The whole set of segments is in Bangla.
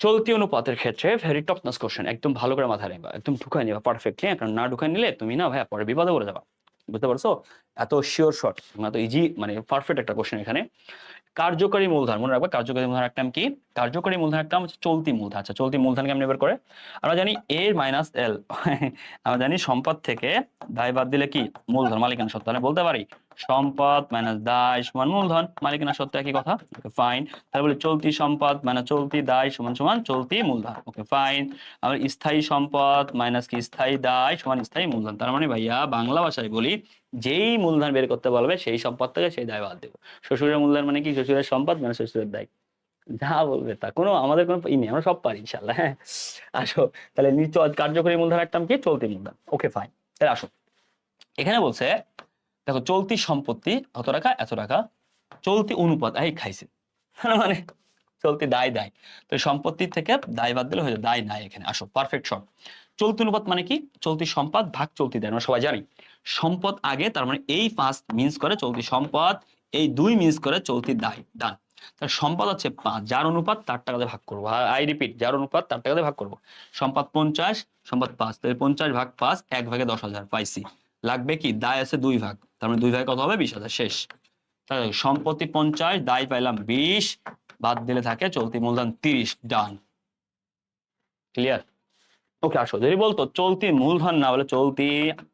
চলতি অনুপাতের ক্ষেত্রে ভেরি টপ নাস কোশ্চেন একদম ভালো করে মাথায় নেবা একদম ঢুকাই নিবা পারফেক্টলি কারণ না ঢুকাই নিলে তুমি না ভাইয়া পরে বিপদে পড়ে যাবা, বুঝতে পারছ? এত শিওর শর্ট এত ইজি মানে পারফেক্ট একটা কোশ্চেন এখানে। কার্যকরী মূলধন, মনে রাখবা কার্যকরী মূলধন একটা নাম কি? কার্যকরী মূলধন একটা হচ্ছে চলতি মূলধন আচ্ছা চলতি মূলধন কেমন বের করে? আমরা জানি এ মাইনাস এল আমরা জানি সম্পদ থেকে দায় বাদ দিলে কি? মূলধন, মালিকানা সত্ত্ব আমি বলতে পারি সম্পদ মাইনাস দায় সমান মূলধন। মালিকানা সত্য একই কথা। ওকে ফাইন তারপরে চলতি সম্পদ মানে চলতি দায় সমান সমান চলতি মূলধন। ওকে ফাইন আবার স্থায়ী সম্পদ মাইনাস কি? স্থায়ী দায় সমান স্থায়ী মূলধন। তার মানে ভাইয়া বাংলা ভাষায় বলি, যেই মূলধন বের করতে বলবে সেই সম্পদ থেকে সেই দায় বাদ দেবো। শ্বশুরের মূলধন মানে কি? শ্বশুরের সম্পদ মানে শ্বশুরের দায়? যা বলবে তা। কোনো আমাদের কোনো ই নেই, আমরা সব পারি ইনশাল্লাহ হ্যাঁ। আসো, তাহলে কার্যকরী মূলধন একটা কি? চলতি মূলধন। ওকে ফাইন তাহলে আসো। এখানে বলছে দেখো চলতি সম্পত্তি কত টাকা? এত টাকা। চলতি অনুপাত, এই খাইছে। মানে চলতি দায় দায়। তো সম্পত্তি থেকে দায় বাদ দিলে হয়ে দায় নাই এখানে। আসো পারফেক্ট শর্ট চলতি অনুপাত মানে কি? চলতি সম্পদ ভাগ চলতি দায়, আমরা সবাই জানি। সম্পদ আগে, তার মানে এই পাঁচ মিন্স করে চলতি সম্পদ, এই দুই মিন্স করে চলতি দায় দান তার সম্পদ হচ্ছে পাঁচ। যার অনুপাত, তার টাকাতে ভাগ করব। আই রিপিট যার অনুপাত, তার টাকাতে ভাগ করব। সম্পদ পঞ্চাশ, সম্পদ পাঁচ। তাহলে পঞ্চাশ ভাগ পাঁচ, এক ভাগে দশ হাজার, পাইছি। লাগবে কি? দায় আছে দুই ভাগ। তার মানে দুই ভাগে কত হবে? বিশ হাজার। শেষ। তাহলে সম্পত্তি পঞ্চাশ, দায় পাইলাম বিশ, বাদ দিলে থাকে চলতি মূলধন তিরিশ। ডান ক্লিয়ার ওকে আসো। যদি বলতো চলতি মূলধন না বলে চলতি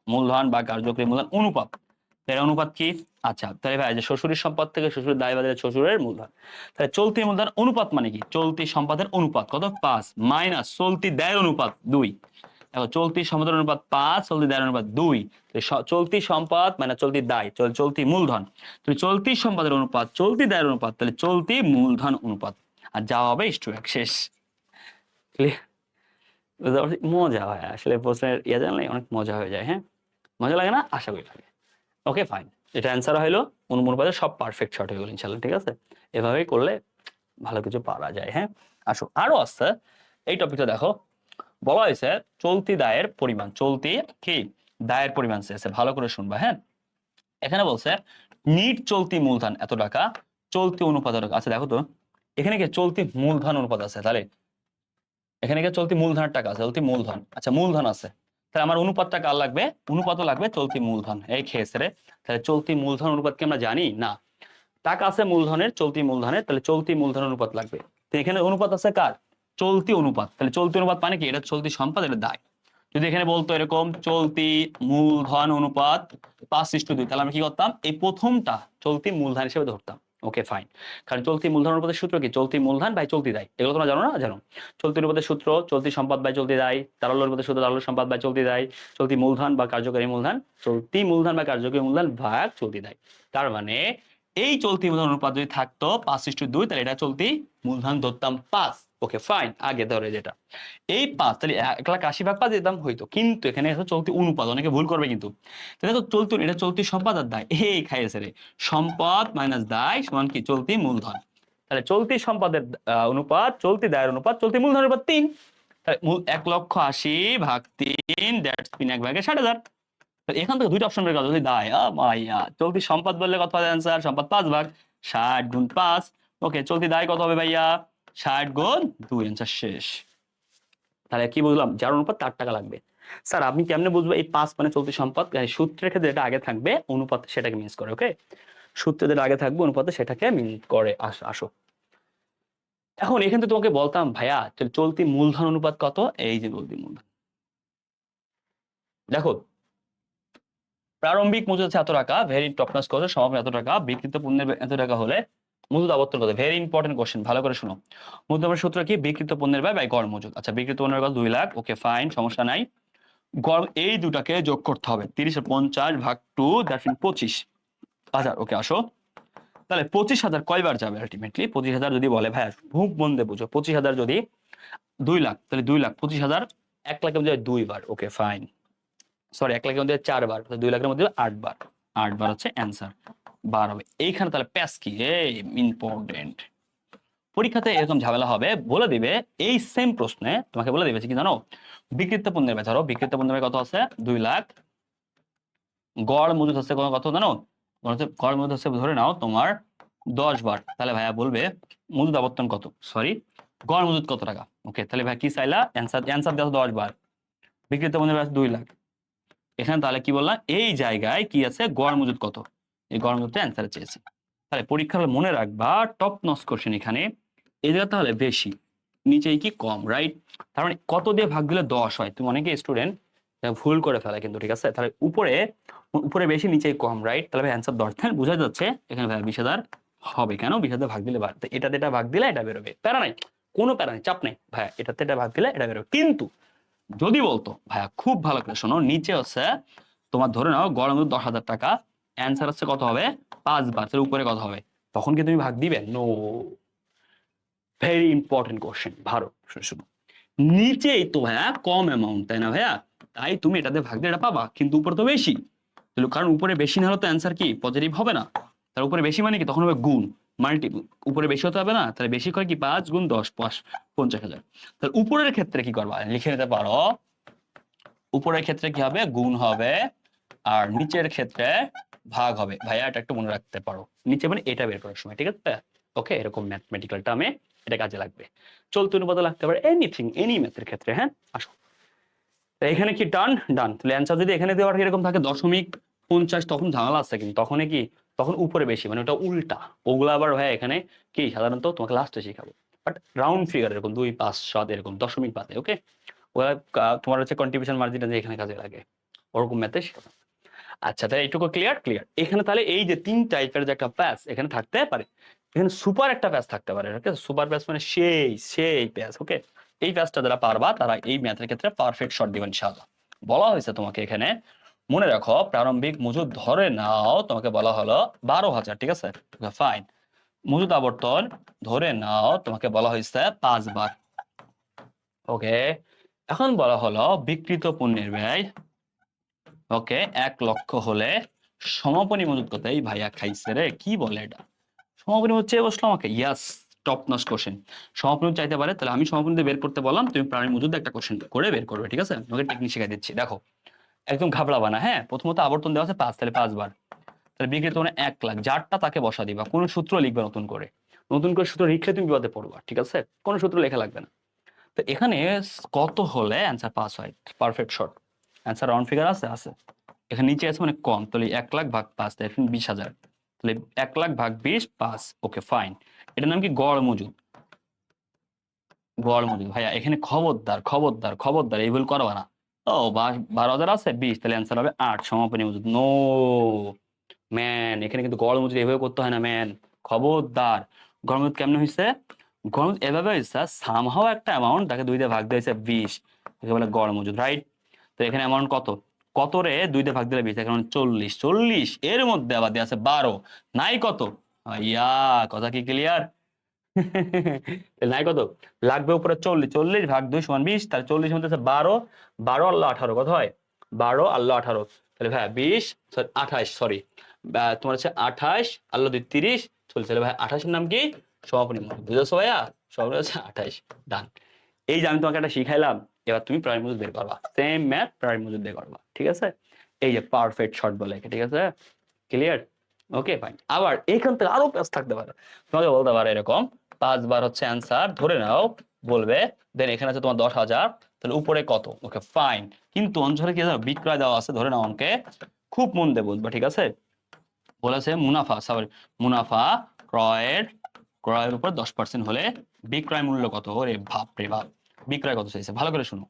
মূলধন বা কার্যকরী মূলধন অনুপাত। এর অনুপাত কি? আচ্ছা তাহলে ভাই যে শ্বশুরের সম্পদ থেকে শ্বশুরের দায় বাদে শ্বশুরের মূলধন। তাহলে চলতি মূলধন অনুপাত মানে কি? চলতি সম্পদের অনুপাত। কত? পাঁচ। মাইনাস চলতি দেয় অনুপাত দুই। দেখো, চলতি সম্পদের অনুপাত পাঁচ, চলতি দায়ের অনুপাত দুই। চলতি সম্পদ মানে চলতি দায়, চল- চলতি মূলধন। চলতি সম্পদের অনুপাত, চলতি দায়ের অনুপাত, তাহলে চলতি মূলধন অনুপাত। আর যা হবে ইস্টু এক শেষ? মজা হয়, আসলে প্রশ্নের ইয়ে জানলে অনেক মজা হয়ে যায় হ্যাঁ? মজা লাগে না? আশা করি লাগে। ওকে ফাইন এটা অ্যান্সার হলো অনুমোদন সব পারফেক্ট শর্ট হয়ে গেল ইনশাল্লাহ ঠিক আছে? এভাবেই করলে ভালো কিছু পারা যায় হ্যাঁ? আসো, আরও আছে। এই টপিকটা দেখো। বলা হয়েছে চলতি দায়ের পরিমাণ, চলতি কি? দায়ের পরিমাণ চেয়েছে। ভালো করে শুনবা হ্যাঁ? এখানে বলছে, নিট চলতি মূলধন এত টাকা, চলতি অনুপাত টাকা। আচ্ছা দেখো তো, এখানে কি চলতি মূলধন অনুপাত আছে, তাহলে? এখানে কি চলতি মূলধনের টাকা আছে, চলতি মূলধন। আচ্ছা মূলধন আছে। তাহলে আমার অনুপাতটা কার লাগবে? অনুপাতও লাগবে চলতি মূলধন। এই খেয়েছে রে তাহলে চলতি মূলধন অনুপাত কি আমরা জানি? না। টাকা আছে মূলধনের, চলতি মূলধনের, তাহলে চলতি মূলধন অনুপাত লাগবে। তো এখানে অনুপাত আছে কার? চলতি অনুপাত। তাহলে চলতি অনুপাত মানে কি? এটা চলতি সম্পদ, এটা দায়। যদি এখানে বলতো এরকম, চলতি মূলধন অনুপাত পাঁচ ইস্টু দুই, তাহলে আমরা কি করতাম? এই প্রথমটা চলতি মূলধন হিসেবে ধরতাম। Okay, fine. কারণ চলতি মূলধন অনুপাতের সূত্র কি? চলতি মূলধন বাই চলতি দায়। এগুলো তোমরা জানো না? জানো। চলতি অনুপাতের সূত্র চলতি সম্পদ বাই চলতি দায়, তারল্য অনুপাতের সূত্র তারল্য সম্পদ বাই চলতি দায়, চলতি মূলধন বা কার্যকরী মূলধন, চলতি মূলধন বা কার্যকরী মূলধন ভাগ চলতি দায়। তার মানে এই চলতি মূলধন অনুপাত যদি থাকতো পাঁচ ইস্টু দুই, তাহলে এটা চলতি মূলধন ধরতাম পাঁচ। ওকে ফাইন আগে ধরে যেটা। এই পাঁচ, তাহলে এক লাখ আশি ভাগ পাঁচ দিতাম, হইতো। কিন্তু এখানে আছে চলতি অনুপাত, অনেকে ভুল করবে কিন্তু। তাহলে তো চলতি, এটা চলতি সম্পদ আর দায়। এই খাইয়েছে রে। সম্পদ মাইনাস দায় সমান কি? চলতি মূলধন। তাহলে চলতি সম্পদের অনুপাত, চলতি দায়ের অনুপাত, চলতি মূলধনের অনুপাত তিন। তাহলে মূল- এক লক্ষ আশি ভাগ তিন দ্যাটস তিন এক ভাগে ষাট হাজার। এখান থেকে দুইটা অপশন বের করা, যদি দায় মাইয়া। চলতি সম্পদ বললে কত হবে অ্যান্সার সম্পদ পাঁচ ভাগ, ষাট গুণ পাঁচ। ওকে চলতি দায় কত হবে ভাইয়া? ষাট গুণ দুই অ্যান্সার শেষ। তাহলে কি বুঝলাম? যার অনুপাত তার টাকা লাগবে। স্যার, আপনি কেমনে বুঝব এই পাঁচ মানে চলতি সম্পদ সূত্রের ক্ষেত্রে যেটা আগে থাকবে, অনুপাত সেটাকে মিস করে ওকে সূত্রে যেটা আগে থাকবে, অনুপাতে সেটাকে মিন করে, আস- এখন এখান থেকে তোমাকে বলতাম, ভাইয়া চলতি মূলধন অনুপাত কত? এই যে চলতি মূলধন। দেখো, প্রারম্ভিক মজুদ এত টাকা ভেরি টপনাস কত সমাপন এত টাকা বিকৃত পণ্যের এত টাকা হলে মজুদ আবর্তন কত ভেরি ইম্পর্টেন্ট কোশ্চেন ভালো করে শোনো। মূলধনের সূত্র কি? বিকৃত পণ্যের ব্যয় বাই গড় মজুদ। আচ্ছা বিকৃত পণ্যের কত দুই লাখ। ওকে ফাইন সমস্যা নাই। গড় এই দুটাকে যোগ করতে হবে। তিরিশ পঞ্চাশ ভাগ টু দ্যাট মিন পঁচিশ। হাজার ওকে আসো। তাহলে পঁচিশ হাজার কয়বার যাবে আলটিমেটলি পঁচিশ হাজার যদি বলে ভাই ভুক বন্ধে বুঝো। পঁচিশ হাজার যদি দুই লাখ, তাহলে দুই লাখ, পঁচিশ হাজার এক লাখের মধ্যে দুইবার ওকে ফাইন সরি এক লাখের মধ্যে চারবার তাহলে দুই লাখের মধ্যে আটবার আটবার হচ্ছে অ্যান্সার বার। হবে এইখানে তাহলে প্যাস কি? ইম্পর্টেন্ট পরীক্ষাতে এরকম ঝামেলা হবে, বলে দিবে এই সেম প্রশ্নে তোমাকে বলে দিবে কি জানো? বিকৃত পণ্যের ব্যয় ধরো বিকৃত পণ্যের কত আছে? দুই লাখ। গড় মজুদ হচ্ছে কোনো কত জানো? গড় মজুদ হচ্ছে, ধরে নাও তোমার দশ বার। তাহলে ভাইয়া বলবে মজুদ আবর্তন কত? সরি গড় মজুদ কত টাকা? ওকে তাহলে ভাই কি চাইলা? অ্যান্সার অ্যান্সার দেওয়া দশ বার। বিক্রিত মূল্যের আছে দুই লাখ। এখানে তাহলে কি বললাম? এই জায়গায় কি আছে? গড় মজুদ কত? এই গড় মজুদটা অ্যান্সার চেয়েছি। তাহলে পরীক্ষার মনে রাখবা টপ নস কোশ্চেন এখানে। জায়গা তাহলে বেশি, নিচেই কি কম রাইট তার মানে কত দিয়ে ভাগ দিলে দশ হয়? তুমি অনেকে স্টুডেন্ট ভুল করে ফেলে কিন্তু, ঠিক আছে? তাহলে উপরে উপরে বেশি, নিচেই কম রাইট তাহলে অ্যান্সার দশ তাহলে বোঝা যাচ্ছে, এখানে ভাই বিশ হাজার হবে কেন? বিশ হাজার ভাগ দিলে এটাতে এটা ভাগ দিলে এটা বেরোবে। প্যারা নাই, কোনো প্যারা নেই, চাপ নেই। ভাইয়া, এটাতে এটা ভাগ দিলে এটা বেরোবে। কিন্তু যদি বলতো, ভাইয়া, খুব ভালো করে শোনো, নিচে হচ্ছে, তোমার ধরে নাও গরম দশ হাজার টাকা অ্যান্সার হচ্ছে কত হবে? পাঁচ বার তার উপরে কত হবে? তখন কি তুমি ভাগ দিবে? নো ভেরি ইম্পর্টেন্ট কোশ্চেন ভালো শুনো নিচেই তো ভাইয়া কম অ্যামাউন্ট তাই না ভাইয়া? তাই তুমি এটাতে ভাগ দিয়ে এটা পাবা, কিন্তু উপরে তো বেশি। কারণ উপরে বেশি না হলে তো অ্যান্সার কি? পজিটিভ হবে না। তার উপরে বেশি মানে কি? তখন হবে গুণ মাল্টি উপরে বেশি হতে হবে না? তাহলে বেশি করে কি? পাঁচ গুণ দশ, পাঁচ, পঞ্চাশ হাজার। তাহলে উপরের ক্ষেত্রে কি করবা? লিখে নিতে পারো। উপরের ক্ষেত্রে কি হবে? গুণ হবে। আর নিচের ক্ষেত্রে ভাগ হবে। ভাইয়া, এটা একটু মনে রাখতে পারো। নিচে মানে এটা বের করার সময়, ঠিক আছে? ওকে, এরকম ম্যাথমেটিক্যাল টার্মে এটা কাজে লাগবে। চলতি অনুপাতে লাগতে পারে এনিথিং এনি ম্যাথের ক্ষেত্রে হ্যাঁ? আসো। এখানে কি ডান ডান তাহলে অ্যান্সার যদি এখানে দেওয়ার এরকম থাকে, দশমিক পঞ্চাশ, তখন ঝামেলা আছে কিন্তু। তখন কি? তখন উপরে বেশি মানে ওটা উল্টা। ওগুলো আবার ভাই এখানে কি? সাধারণত তোমাকে লাস্টে শেখাবো। বাট রাউন্ড ফিগার এরকম, দুই, পাঁচ, সাত এরকম, দশমিক বাদে ওকে ওরা তোমার হচ্ছে কন্ট্রিবিউশন মার্জিনটা যে এখানে কাজে লাগে, ওরকম ম্যাথে শেখাবো। আচ্ছা তাহলে এইটুকু ক্লিয়ার ক্লিয়ার এখানে তাহলে এই যে তিন টাইপের যে একটা প্যাস এখানে থাকতে পারে। এখানে সুপার একটা প্যাস থাকতে পারে ওকে সুপার প্যাস মানে সেই সেই প্যাস ওকে এই প্যাসটা যারা পারবা, তারা এই ম্যাথের ক্ষেত্রে পারফেক্ট শট দিবেন ইনশাআল্লাহ। বলা হয়েছে তোমাকে এখানে, মনে রাখো, প্রারম্ভিক মজুদ ধরে নাও, তোমাকে বলা হলো বারো হাজার, ঠিক আছে? ফাইন মজুদ আবর্তন ধরে নাও, তোমাকে বলা হয়েছে পাঁচবার। ওকে এখন বলা হলো বিকৃত পণ্যের ব্যয় ওকে, এক লক্ষ হলে সমাপনী মজুদ কত এই ভাইয়া খাইছে রে, কি বলে এটা? সমাপনী হচ্ছে বসল আমাকে, ইয়াস টপ নস কোশ্চেন সমাপনী চাইতে পারে, তাহলে আমি সমাপনী বের করতে বললাম, তুমি প্রাণী মজুদ একটা কোশ্চেন করে বের করবে, ঠিক আছে? তোমাকে টেকনিক শিখাই দিচ্ছি, দেখো। একদম ঘাবড়াবা না হ্যাঁ? প্রথমত আবর্তন দেওয়া আছে পাঁচ, তাহলে পাঁচবার। তাহলে বিক্রিত মানে এক লাখ, যারটা তাকে বসা দিবা, কোনো সূত্র লিখবে নতুন করে। নতুন করে সূত্র লিখলে তুমি বিপদে পড়বা, ঠিক আছে? কোনো সূত্র লেখা লাগবে না। তো এখানে কত হলে অ্যান্সার পাস হয়? Perfect short answer round figure আছে? আছে। এখানে নিচে আছে মানে কম, তাহলে এক লাখ ভাগ পাঁচ এখানে বিশ হাজার। তাহলে এক লাখ ভাগ বিশ পাঁচ ওকে ফাইন এটার নাম কি? গড় মজুদ গড় মজুদ ভাইয়া, এখানে খবরদার খবরদার খবরদার, এই ভুল করবা না। ও বারো হাজার আছে, বিশ, তাহলে অ্যান্সার হবে আট, সমাপনী মজুদ নো ম্যান এখানে কিন্তু গড় মজুদ এভাবে করতে হয় না ম্যান খবরদার। গড় মজুদ কেমন হয়েছে গড় মজুদ এভাবে হয়েছে সামহাও একটা অ্যামাউন্ট তাকে দুই দিয়ে ভাগ দিয়েছে, বিশ। একে বলে গড় মজুদ রাইট তো এখানে অ্যামাউন্ট কত? কত রে দুই দিয়ে ভাগ দিলে বিশ এখন চল্লিশ। চল্লিশ এর মধ্যে আবার দেওয়া আছে বারো। নাই কত? ইয়া কথা কি ক্লিয়ার নাই কত? লাগবে উপরে চল্লিশ। চল্লিশ ভাগ দুই সমান বিশ তাহলে চল্লিশ মধ্যে আছে বারো। বারো আল্লাহ আঠারো কত হয়? বারো আল্লাহ আঠারো। তাহলে ভাই বিশ sorry, আঠাশ সরি তোমার হচ্ছে আঠাশ আল্লাহ দুই তিরিশ চল্লিশ। তাহলে ভাই আঠাশের নাম কি? সমাপনী বুঝেছ ভাইয়া? সমাপনী হচ্ছে আঠাশ। ডান এই যে আমি তোমাকে একটা শিখাইলাম এবার তুমি প্রায় মজুদ বের করবা। সেম ম্যাথ প্রায় মজুদ বের করবা, ঠিক আছে? এই যে পারফেক্ট শর্ট বলে ঠিক আছে? ক্লিয়ার ওকে ফাইন আবার এইখান থেকে আরও প্যাস থাকতে পারে। তোমাকে বলতে পারে এরকম, পাঁচবার হচ্ছে অ্যান্সার ধরে নাও, বলবে দেন এখানে আছে তোমার দশ হাজার, তাহলে উপরে কত? ওকে ফাইন কিন্তু অঞ্চলে কি বিক্রয় দেওয়া আছে, ধরে নাও অঙ্কে খুব মন দিয়ে বুঝবা ঠিক আছে? বলেছে মুনাফা সরি মুনাফা ক্রয়ের ক্রয়ের উপর দশ পার্সেন্ট হলে বিক্রয় মূল্য কত? রে বাপ রে বাপ। বিক্রয় কত চাইছে? ভালো করে শুনো।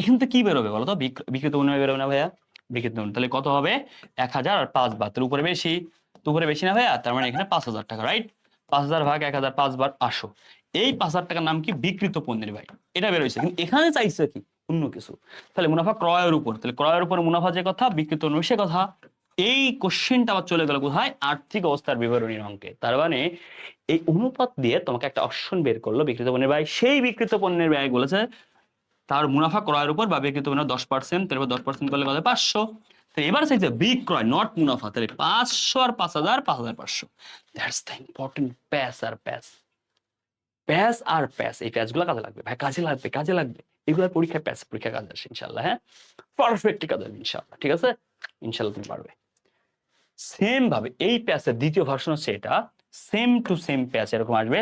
এখান থেকে কি বেরোবে বলো তো? বিক্রিত মূল্য বেরোবে না ভাইয়া? বিক্রিত মূল্য তাহলে কত হবে? এক হাজার আর পাঁচ বার। তার উপরে বেশি। তো উপরে বেশি না ভাইয়া? তার মানে এখানে পাঁচ হাজার টাকা রাইট পাঁচ হাজার ভাগ এক হাজার পাঁচ বার আসো। এই পাঁচ হাজার টাকার নাম কি? বিকৃত পণ্যের ভাই। এটা বেরোইছে কিন্তু এখানে চাইছে কি? অন্য কিছু। তাহলে মুনাফা ক্রয়ের উপর। তাহলে ক্রয়ের উপর মুনাফা যে কথা পণ্য সে কথা। এই কোশ্চেনটা আবার চলে গেল কোথায় আর্থিক অবস্থার বিবরণীর অঙ্কে। তার মানে এই অনুপাত দিয়ে তোমাকে একটা অপশন বের করল বিকৃত পণ্যের ব্যয়। সেই বিকৃত পণ্যের ব্যয় বলেছে তার মুনাফা ক্রয়ের উপর বা বিকৃত পণ্য দশ পার্সেন্ট তারপর দশ পার্সেন্ট করলে কত পাঁচশো। এবার চাইছে বিক্রয় নট মুনাফা, তাহলে পাঁচশো আর পাঁচ হাজার পাঁচ হাজার পাঁচশো। দ্যাটস দ্য ইম্পর্টেন্ট প্যাস আর প্যাস প্যাস আর প্যাস এই প্যাসগুলো কাজে লাগবে। ভাই, কাজে লাগবে কাজে লাগবে। এগুলো পরীক্ষায় প্যাস পরীক্ষা কাজে আসে ইনশাল্লাহ হ্যাঁ? পারফেক্টলি কাজে আসবে ইনশাল্লাহ, ঠিক আছে? ইনশাল্লাহ তুমি পারবে। সেম ভাবে, এই প্যাসের দ্বিতীয় ভার্সন হচ্ছে এটা সেম টু সেম প্যাচ এরকম আসবে।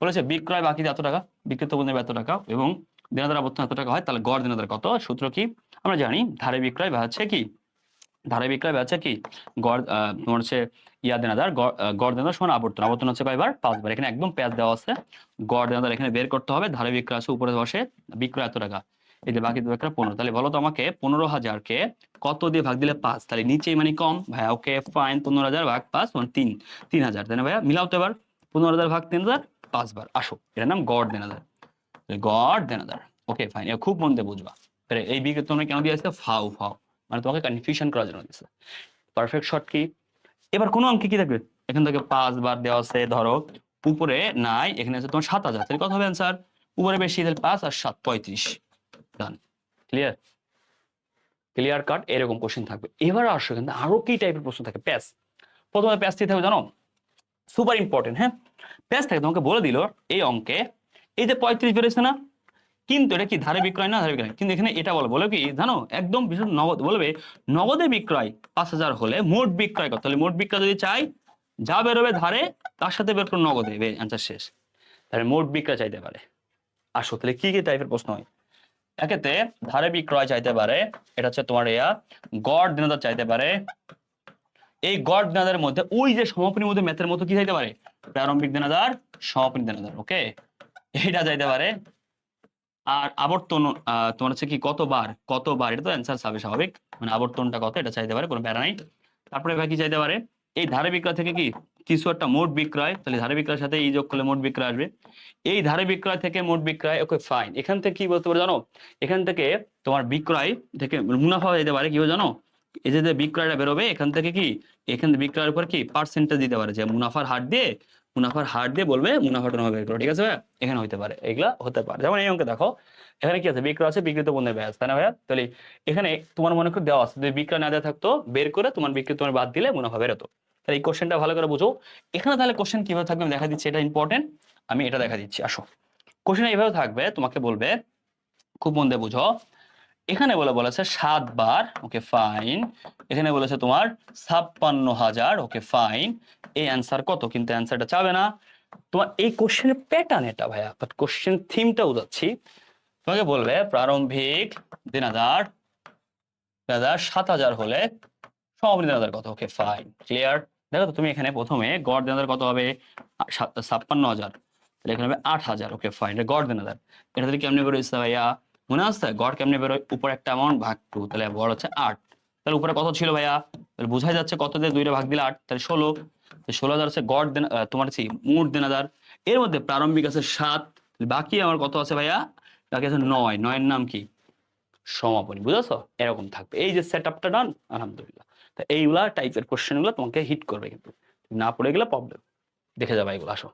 বলেছে, বিক্রয় বাকি এত টাকা, বিক্রিত পণ্যের এত টাকা, এবং দেনাদার আবর্তন এত টাকা হয়, তাহলে গড় দেনাদার কত? সূত্র কি? আমরা জানি, ধারে বিক্রয় বা হচ্ছে কি? ধারে বিক্রয় হচ্ছে কি? গড় তোমার হচ্ছে ইয়া দেনাদার গড় দেনাদার সমান আবর্তন আবর্তন হচ্ছে কয়বার? পাঁচবার, এখানে একদম প্যাচ দেওয়া আছে। গড় দেনাদার এখানে বের করতে হবে, ধারে বিক্রয় আছে, উপরে বসে, বিক্রয় এত টাকা। এই যে বাকি বিক্রয় পনেরো। তাহলে বলো তো আমাকে পনেরো হাজারকে কত দিয়ে ভাগ দিলে পাঁচ? তাহলে নিচেই মানে কম। ভাইয়া, ওকে ফাইন পনেরো হাজার ভাগ পাঁচ মানে তিন তিন হাজার। তাই না ভাইয়া? মিলাও তো এবার। পনেরো হাজার ভাগ তিন হাজার পাঁচবার আসো, এটার নাম গড় দেনাদার গড় দেনাদার ওকে ফাইন খুব মন দিয়ে বুঝবা। এই বিকে তোমরা কেন দিয়ে আসছে? ফাউ ফাউ। মানে তোমাকে কনফিউশন করার জন্য দিচ্ছে পারফেক্ট শর্ট কি? এবার কোনো অঙ্কে কি থাকবে? এখান থেকে পাঁচ বার দেওয়া আছে, ধরো, উপরে নাই, এখানে আছে তোমার সাত হাজার। তাহলে কত হবে অ্যান্সার উপরে বেশি, তাহলে পাঁচ আর সাত, পঁয়ত্রিশ। ডান ক্লিয়ার ক্লিয়ার কাট এরকম কোশ্চেন থাকবে। এবার আসো কিন্তু আরও কি টাইপের প্রশ্ন থাকে? প্যাস প্রথমে প্যাস দিতে হবে, জানো? সুপার ইম্পর্টেন্ট হ্যাঁ? প্যাস থাকে, তোমাকে বলে দিল এই অঙ্কে। এই যে পঁয়ত্রিশ বেরোচ্ছে না? কিন্তু এটা কি ধারে বিক্রয় না ধারে বিক্রয়? কিন্তু এখানে এটা বলো বলো কি, জানো? একদম বিশেষ নগদ, বলবে নগদে বিক্রয় পাঁচ হাজার হলে মোট বিক্রয় কত? তাহলে মোট বিক্রয় যদি চাই, যা বেরোবে ধারে, তার সাথে বের করে নগদে। অ্যান্সার শেষ। তাহলে মোট বিক্রয় চাইতে পারে। আসো, তাহলে কি কি টাইপের প্রশ্ন হয়? একেতে ধারে বিক্রয় চাইতে পারে, এটা হচ্ছে তোমার ইয়া, গড় দিনদার চাইতে পারে। এই গড় দিনাদারের মধ্যে ওই যে সমাপনীর মধ্যে ম্যাথের মতো কি চাইতে পারে? প্রারম্ভিক দিনাদার, সমাপনী দিনাদার, ওকে? এইটা চাইতে পারে। আর আবর্তন তোমার হচ্ছে কি, কতবার কতবার, এটা তো অ্যান্সার হবে স্বাভাবিক। মানে আবর্তনটা কত, এটা চাইতে পারে, কোনো প্যারা নাই। তারপরে এবার কি চাইতে পারে? এই ধারে বিক্রয় থেকে কি? কিছু একটা মোট বিক্রয়, তাহলে ধারে বিক্রয়ের সাথে এই যোগ করলে মোট বিক্রয় আসবে। এই ধারে বিক্রয় থেকে মোট বিক্রয় ওকে ফাইন এখান থেকে কি বলতে পারে জানো? এখান থেকে তোমার বিক্রয় থেকে মুনাফা যেতে পারে, কি জানো? এই যে বিক্রয়টা বেরোবে, এখান থেকে কি? এখান বিক্রয়ের উপর কি? পার্সেন্টেজ দিতে পারে। যে মুনাফার হার দিয়ে, মুনাফার হার দিয়ে বলবে মুনাফাটা করো, ঠিক আছে ভাইয়া? এখানে হতে পারে, এগুলা হতে পারে। যেমন এই অঙ্কে দেখো, এখানে কি আছে? বিক্রয় আছে, বিক্রিত পণ্যের ব্যাস, তাই না ভাইয়া? তাহলে এখানে তোমার মনে করে দেওয়া আছে, যদি বিক্রয় না দেওয়া থাকতো, বের করে তোমার বিক্রি তোমার বাদ দিলে মুনাফা বেরোতো। তাহলে এই কোশ্চেনটা ভালো করে বুঝো। এখানে তাহলে কোশ্চেন কীভাবে থাকবে আমি দেখা দিচ্ছি, এটা ইম্পর্টেন্ট আমি এটা দেখা দিচ্ছি। আসো। কোশ্চেন এইভাবে থাকবে, তোমাকে বলবে, খুব মন দিয়ে বুঝো। এখানে বলে, বলেছে সাত বার ওকে ফাইন এখানে বলেছে তোমার ছাপ্পান্ন হাজার ওকে ফাইন এই অ্যান্সার কত? কিন্তু অ্যান্সারটা চাবে না। তোমার এই কোশ্চেনের প্যাটার্ন এটা ভাইয়া বাট কোশ্চেন থিমটা উদাচ্ছি তোমাকে বলবে, প্রারম্ভিক দিনাদার দিনাদার সাত হাজার হলে সমাপনী দিনাদার কত? ওকে ফাইন ক্লিয়ার দেখো তো তুমি এখানে প্রথমে গড় দেনাদার কত হবে? ছাপ্পান্ন হাজার। তাহলে এখানে হবে আট হাজার। ওকে ফাইন গড় দিনাদার। এটা থেকে কেমনে বেরোচ্ছে ভাইয়া? মনে আসছে গড় কেমনে বেরোয়? উপর একটা অ্যামাউন্ট ভাগ টু তাহলে গড় হচ্ছে আট। তাহলে উপরে কত ছিল ভাইয়া? তাহলে বোঝাই যাচ্ছে কত দিয়ে দুইটা ভাগ দিলে আট, তাহলে ষোলো। ষোলো হাজার হচ্ছে গড় দেন তোমার হচ্ছে মোট দেনাদার। এর মধ্যে প্রারম্ভিক আছে সাত। বাকি আমার কত আছে ভাইয়া? বাকি আছে নয়। নয়ের নাম কি? সমাপনী, বুঝেছ? এরকম থাকবে। এই যে সেট আপটা ডান আলহামদুলিল্লাহ। তা এইগুলা টাইপের কোশ্চেনগুলো তোমাকে হিট করবে কিন্তু। না পড়ে গেলে প্রবলেম দেখে যাবে এগুলো, আসো।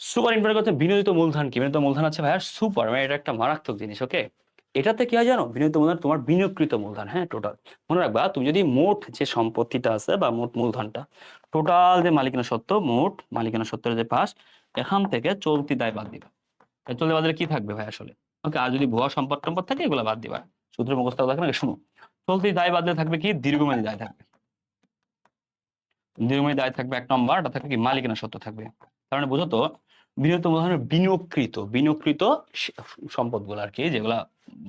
সুপার ইম্পর্টেন্ট কথা, বিনোদিত মূলধন কি? বিনোদিত মূলধন আছে ভাইয়া সুপার মানে এটা একটা মারাত্মক জিনিস ওকে এটাতে কি হয় জানো? বিনোদিত মূলধন তোমার বিনিয়োগকৃত মূলধন হ্যাঁ টোটাল মনে রাখবা, তুমি যদি মোট যে সম্পত্তিটা আছে বা মোট মূলধনটা টোটাল যে মালিকানা সত্ত্ব, মোট মালিকানা সত্ত্বের যে পাশ, এখান থেকে চলতি দায় বাদ দিবা। চলতি বাদ কি থাকবে ভাই আসলে? ওকে আর যদি ভুয়া সম্পদ টম্পদ থাকে, এগুলো বাদ দিবা। সূত্র মুখস্থ থাকে না, শুনো। চলতি দায় বাদলে থাকবে কি? দীর্ঘমেয়াদী দায় থাকবে। দীর্ঘমেয়াদী দায় থাকবে এক নম্বর, এটা থাকবে কি? মালিকানা সত্য থাকবে। কারণে মানে বুঝো তো, বৃহত্তম ধরনের বিনিয়োগকৃত বিনিয়োগকৃত সম্পদগুলো আর কি, যেগুলা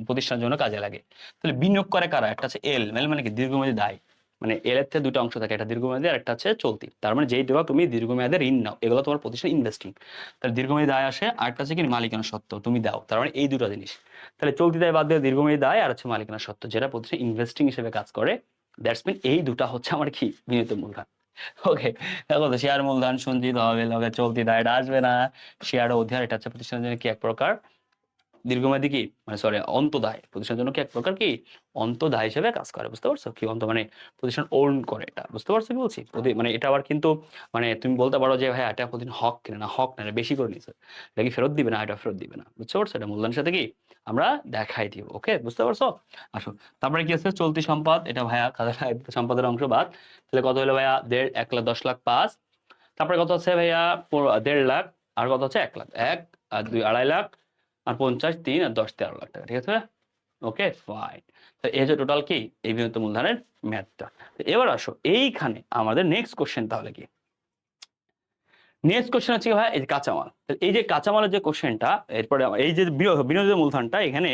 প্রতিষ্ঠানের জন্য কাজে লাগে। তাহলে বিনিয়োগ করে কারা? একটা আছে এল এল মানে কি? দীর্ঘমেয়াদী দায়। মানে এর থেকে দুটো অংশ থাকে, একটা দীর্ঘমেয়াদী আর একটা আছে চলতি। তার মানে যেই দেওয়া তুমি দীর্ঘমেয়াদে ঋণ নাও, এগুলো তোমার প্রতিষ্ঠান ইনভেস্টিং তাহলে দীর্ঘমেয়াদী দায় আসে, আর একটা আছে কি মালিকানা সত্ত্ব, তুমি দাও। তার মানে এই দুটো জিনিস। তাহলে চলতি দায় বাদ দিয়ে দীর্ঘমেয়াদী দায় আর হচ্ছে মালিকানা সত্ত্ব, যেটা প্রতিষ্ঠান ইনভেস্টিং হিসেবে কাজ করে দ্যাটস মিন এই দুটা হচ্ছে আমার কি বিনিয়োগ মূলধন। ওকে দেখো শেয়ার মূলধন, সঞ্চিত হবে লগে চলতি দায় এটা আসবে না। শেয়ার অধিকার, এটা হচ্ছে প্রতিষ্ঠানের জন্য কি এক প্রকার দীর্ঘমেয়াদী কি? মানে সরি অন্তদায়। প্রতিষ্ঠানের জন্য কি এক প্রকার কি? অন্তদায় হিসেবে কাজ করে, বুঝতে পারছ? কি অন্ত মানে প্রতিষ্ঠান ওন করে এটা, বুঝতে পারছ কি বলছি? মানে এটা আবার কিন্তু মানে তুমি বলতে পারো যে ভাই এটা প্রতিদিন হক কিনে না, হক না বেশি করে নিছে এটা কি ফেরত দিবে না, এটা ফেরত দিবে না। বুঝতে পারছ? এটা মূলধনের সাথে কি আমরা দেখাই দিব ওকে বুঝতে পারছ? আসো, তারপরে কি আছে? চলতি সম্পদ, এটা ভাইয়া খাতা সম্পদের অংশ বাদ। তাহলে কত হলো ভাইয়া? দেড়, এক লাখ, দশ লাখ, পাঁচ। তারপরে কত হচ্ছে ভাইয়া? দেড় লাখ, আর কত হচ্ছে এক লাখ। এক, আর দুই, আড়াই লাখ। আর পঞ্চাশ, তিন আর দশ, তেরো লাখ টাকা, ঠিক আছে ওকে ফাইন তো এই যে টোটাল কি? এই বিনিয়োগ মূলধনের ম্যাথটা এবার আসো, এইখানে আমাদের নেক্সট কোশ্চেন তাহলে কি? নেক্সট কোশ্চেন হচ্ছে ভাই? এই কাঁচামাল। এই যে কাঁচামালের যে কোশ্চেনটা এরপরে এই যে বিনো- বিনোদিত মূলধনটা, এখানে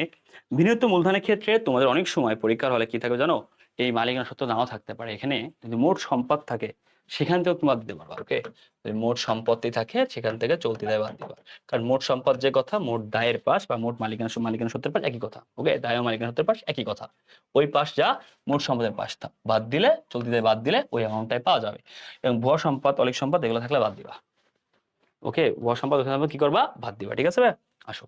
বিনোদিত মূলধনের ক্ষেত্রে তোমাদের অনেক সময় পরীক্ষার হলে কি থাকবে জানো? এই মালিকানা সত্ত্ব নাও থাকতে পারে। এখানে যদি মোট সম্পদ থাকে সেখান থেকেও তুমি বাদ দিতে পারবা ওকে মোট সম্পত্তি থাকে, সেখান থেকে চলতি দায় বাদ দিবা কারণ মোট সম্পদ যে কথা, মোট দায়ের পাশ বা মোট মালিকানা মালিকানা সত্যের পাশ একই কথা ওকে দায় ও মালিকানা সত্যের পাশ একই কথা। ওই পাশ যা, মোট সম্পদের পাশটা বাদ দিলে, চলতি দায় বাদ দিলে ওই অ্যামাউন্টটাই পাওয়া যাবে। এবং ভুয়া সম্পদ, অলিক সম্পদ, এগুলো থাকলে বাদ দিবা। ওকে ভুয়া সম্পদ কি করবা? বাদ দিবা, ঠিক আছে ভাই? আসো।